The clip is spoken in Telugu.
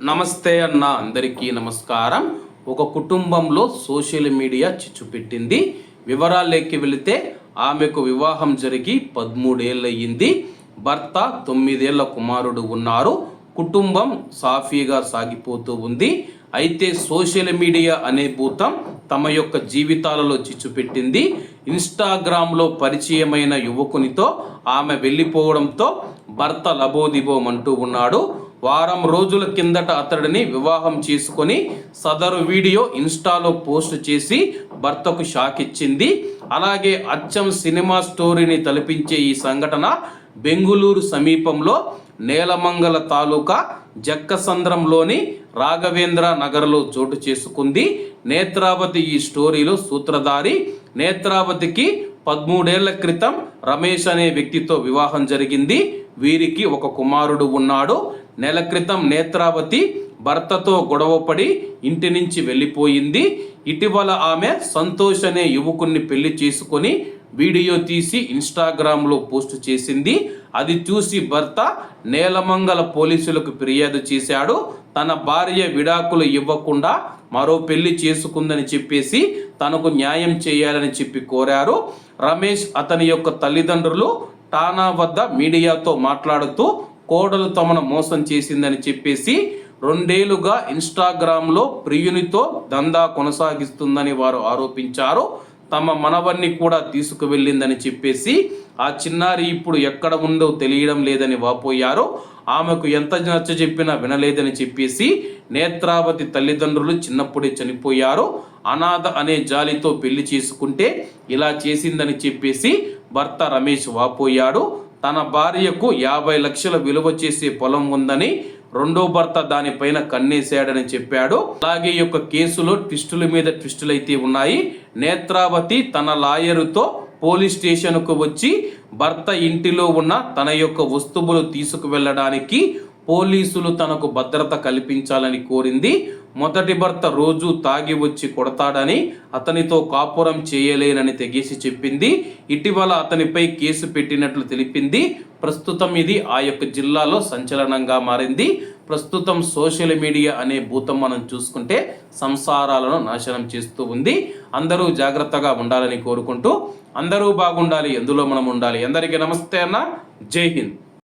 నమస్తే అన్న అందరికీ నమస్కారం. ఒక కుటుంబంలో సోషల్ మీడియా చిచ్చు పెట్టింది వివరాల్లోకి వెళితే ఆమెకు వివాహం జరిగి పదమూడేళ్ళయింది. భర్త తొమ్మిదేళ్ళ కుమారుడు ఉన్నారు. కుటుంబం సాఫీగా సాగిపోతూ ఉంది. అయితే సోషల్ మీడియా అనే భూతం తమ యొక్క జీవితాలలో చిచ్చు పెట్టింది ఇన్స్టాగ్రామ్లో పరిచయమైన యువకునితో ఆమె వెళ్ళిపోవడంతో భర్త లబోదిబోమంటూ ఉన్నాడు. వారం రోజుల కిందట అతడిని వివాహం చేసుకొని సదరు వీడియో ఇన్స్టాలో పోస్ట్ చేసి భర్తకు షాక్ ఇచ్చింది. అలాగే అచ్చం సినిమా స్టోరీని తలపించే ఈ సంఘటన బెంగుళూరు సమీపంలో నేలమంగళ తాలూకా జక్కసంద్రంలోని రాఘవేంద్ర నగర్లో చోటు చేసుకుంది. నేత్రావతి ఈ స్టోరీలో సూత్రధారి. నేత్రావతికి పదమూడేళ్ళ క్రితం రమేష్ అనే వ్యక్తితో వివాహం జరిగింది. వీరికి ఒక కుమారుడు ఉన్నాడు. నెల క్రితం నేత్రావతి భర్తతో గొడవపడి ఇంటి నుంచి వెళ్ళిపోయింది. ఇటీవల ఆమె సంతోష్ అనే యువకుణ్ణి పెళ్ళి చేసుకొని వీడియో తీసి ఇన్స్టాగ్రామ్లో పోస్ట్ చేసింది. అది చూసి భర్త నేలమంగళ పోలీసులకు ఫిర్యాదు చేశాడు. తన భార్య విడాకులు ఇవ్వకుండా మరో పెళ్ళి చేసుకుందని చెప్పేసి తనకు న్యాయం చేయాలని చెప్పి కోరారు. రమేష్ అతని యొక్క తల్లిదండ్రులు టానా వద్ద మీడియాతో మాట్లాడుతూ కోడలు తమను మోసం చేసిందని చెప్పేసి రెండేళ్ళుగా ఇన్స్టాగ్రామ్లో ప్రియునితో దందా కొనసాగిస్తుందని వారు ఆరోపించారు. తమ మనవన్ని కూడా తీసుకువెళ్ళిందని చెప్పేసి ఆ చిన్నారి ఇప్పుడు ఎక్కడ ఉందో తెలియడం లేదని వాపోయారు. ఆమెకు ఎంత నచ్చ చెప్పినా వినలేదని చెప్పేసి నేత్రావతి తల్లిదండ్రులు చిన్నప్పుడే చనిపోయారు. అనాథ అనే జాలితో పెళ్ళి చేసుకుంటే ఇలా చేసిందని చెప్పేసి భర్త రమేష్ వాపోయాడు. తన భార్యకు యాభై లక్షల విలువ చేసే పొలం ఉందని రెండో భర్త దానిపైన కన్నేశాడని చెప్పాడు. అలాగే ఈ యొక్క కేసులో ట్విస్టుల మీద ట్విస్టులు అయితే ఉన్నాయి. నేత్రావతి తన లాయరుతో పోలీస్ స్టేషన్కు వచ్చి భర్త ఇంటిలో ఉన్న తన యొక్క వస్తువులు తీసుకువెళ్ళడానికి పోలీసులు తనకు భద్రత కల్పించాలని కోరింది. మొదటి భర్త రోజు తాగి వచ్చి కొడతాడని అతనితో కాపురం చేయలేనని తెగేసి చెప్పింది. ఇటీవల అతనిపై కేసు పెట్టినట్లు తెలిపింది. ప్రస్తుతం ఇది ఆ యొక్క జిల్లాలో సంచలనంగా మారింది. ప్రస్తుతం సోషల్ మీడియా అనే భూతం మనం చూసుకుంటే సంసారాలను నాశనం చేస్తూ ఉంది. అందరూ జాగ్రత్తగా ఉండాలని కోరుకుంటూ అందరూ బాగుండాలి ఎందులో మనం ఉండాలి? అందరికీ నమస్తే అన్న. జై హింద్.